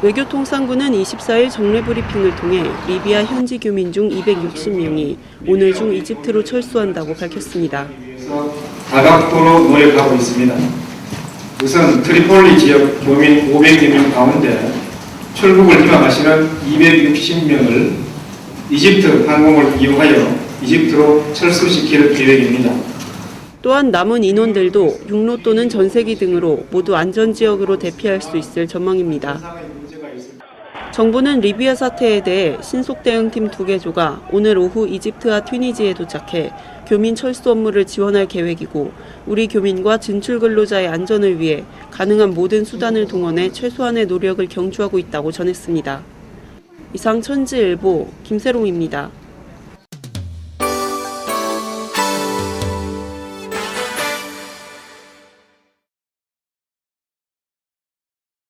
외교통상부는 24일 정례 브리핑을 통해 리비아 현지 교민 중 260명이 오늘 중 이집트로 철수한다고 밝혔습니다. 다각도로 노력하고 있습니다. 우선 트리폴리 지역 교민 500여 명 가운데 출국을 희망하시는 260명을 이집트 항공을 이용하여 이집트로 철수시킬 계획입니다. 또한 남은 인원들도 육로 또는 전세기 등으로 모두 안전지역으로 대피할 수 있을 전망입니다. 정부는 리비아 사태에 대해 신속 대응팀 두 개조가 오늘 오후 이집트와 튀니지에 도착해 교민 철수 업무를 지원할 계획이고 우리 교민과 진출 근로자의 안전을 위해 가능한 모든 수단을 동원해 최소한의 노력을 경주하고 있다고 전했습니다. 이상 천지일보 김세롱입니다.